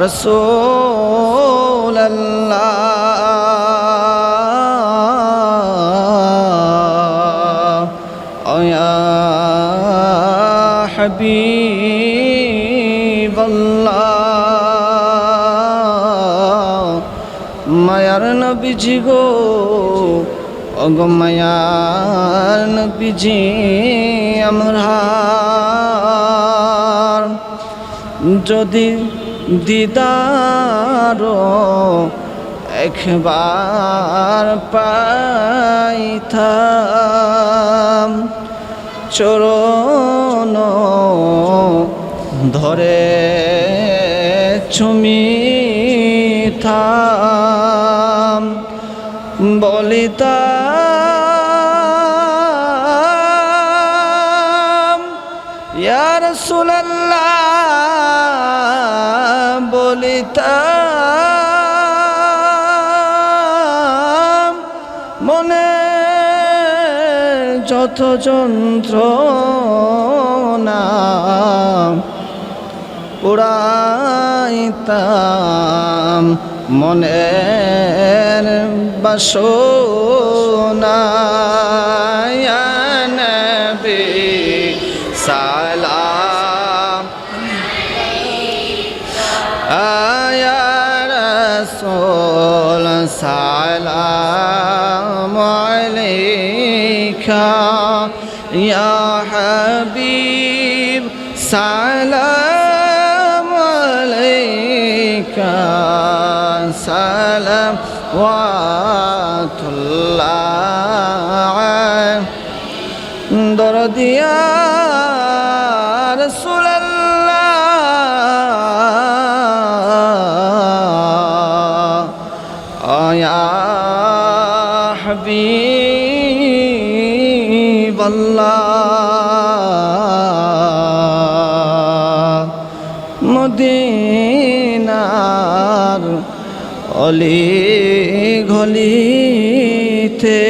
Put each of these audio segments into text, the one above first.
রসুল হাবিব মায়ার নবীজি গো অগ মায়ার নবীজি আমরা যদি দিদার একবার পাইতাম। চরণ ধরে চুমিতাম। বলিতাম ইয়ার সুল্লাহ বলিতাম মনে যত যন্ত্র পুরাইতাম মনের বাসনা عليك يا حبيب سلام عليك سلام الله درد يا رسول الله. آه، يا حبيب. মদিনার অলি গলিতে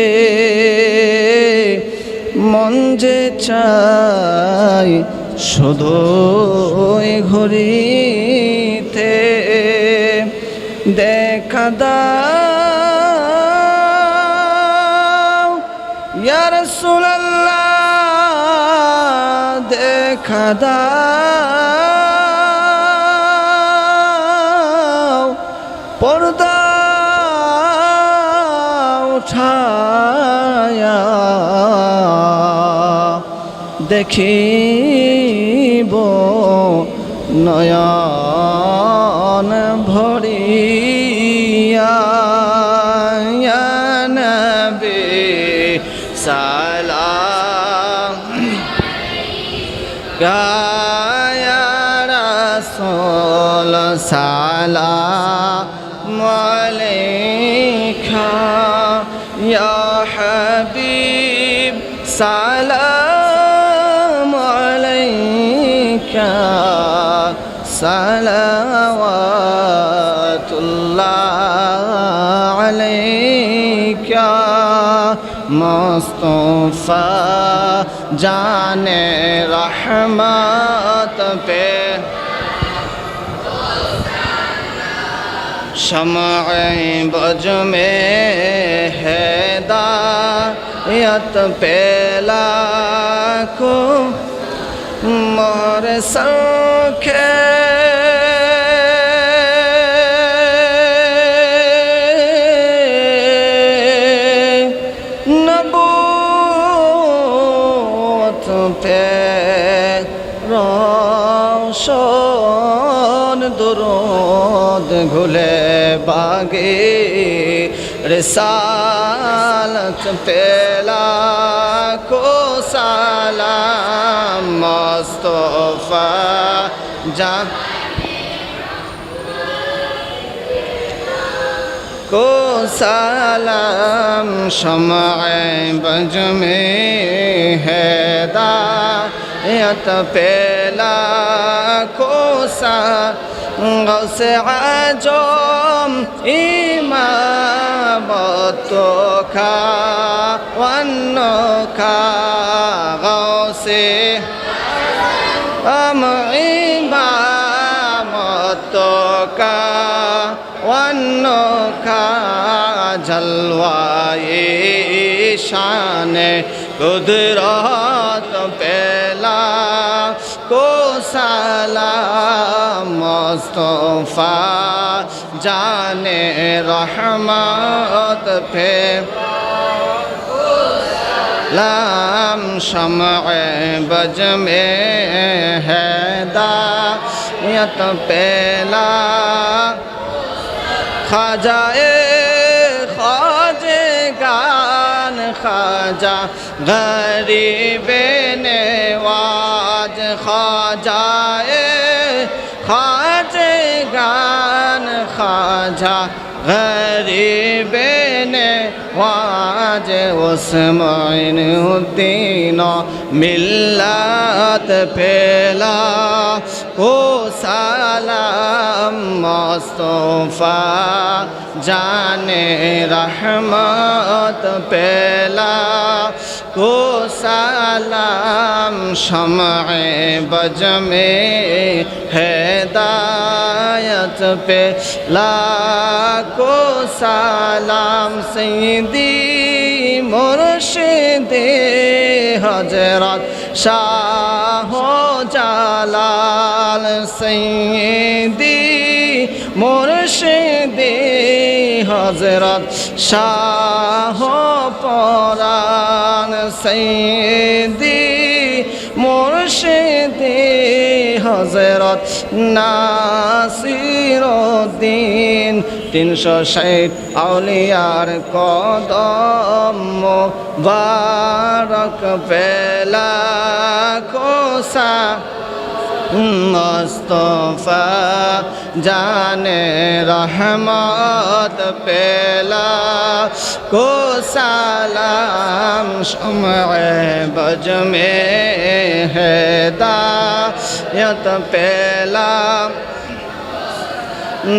মন যে চাই শুধু ঘড়িতে দেখা দাও। ইয়ার সুল্লাহ দেখা দাও পর্দা উঠায়া দেখিব নয়ন ভরিয়া নবী সালাম রাসূল সালাম আলাইকা ইয়া হাবিব সালাম আলাইকা সালাওয়াতুল্লাহ আলাইকা মুস্তফা জানে রহমত شمع بج میں ہے دایت پیلا کو مور سنکھے نبوت پہ روشن درود ঘুলে آگے رسالت پیلا کو سلام مصطفیٰ جان کو سلام شمع بج میں ہے دا پیلا کو গসে আজম ইমাবত খা অন্য খা গসে আম ইমামত কা অন্য খা জলওয়ায়ে শান কুদরত পে মোস্তফা জানে রহমত ফে লাম সময় বজ মে হেদায়ত পেলা। খাজায়ে খাজে গান, খাজা গরিবে নেওয়াজ। খাজায়ে খাজে গান খাজা গরিবে নেওয়াজ ওসমাইন উদ্দিন মিল্লাত পেলা। ও সালাম, মস্তফা জানে রহমত পেলা। ও সালাম, সময় বজমে হেদায়ত পেলা। কো সালাম সিদি মুর্শিদে হজরত শাহ জালাল সৈয়দি মুর্শিদি হজরত শাহ পরাণ সৈয়দি মুর্শিদি হজরত নাসিরুদ্দিন তিনশো ষাট আউলিয়ার কদম বারক পেলা কোসা মস্তফা জানে রহমত পেলা, কো সালাম সময় বজমে হেদায়ত পেলা।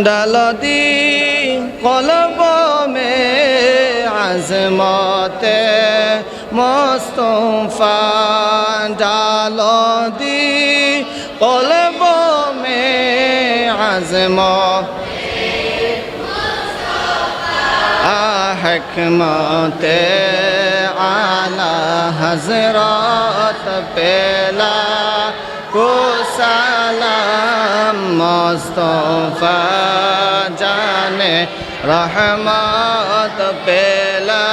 ডালদি কলব মে আজমতে মস্তফা ডালদি قلبوں میں عزموں حکمت اعلی حضرات پیلا کو سلام مصطفیٰ جانے رحمت پیلا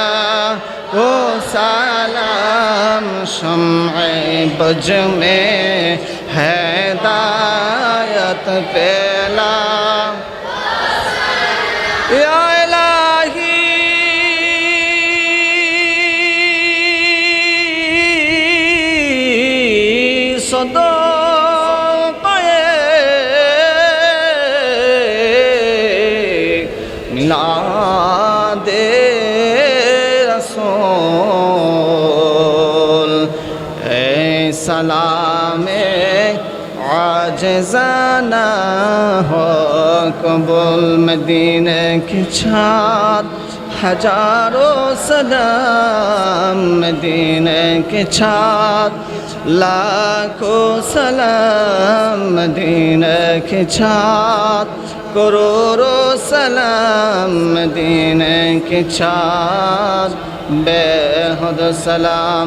کو سلام شمع بج میں হেদায়ত পেলাম। ইলাহি। সদ মিলা দে রসোল এ সালা خزانہ ہو قبول مدینہ کی چھات ہزاروں سلام مدینہ کے چھات لاکھوں سلام مدینہ کے چھات کروڑوں سلام مدینہ کے چھات بے حد سلام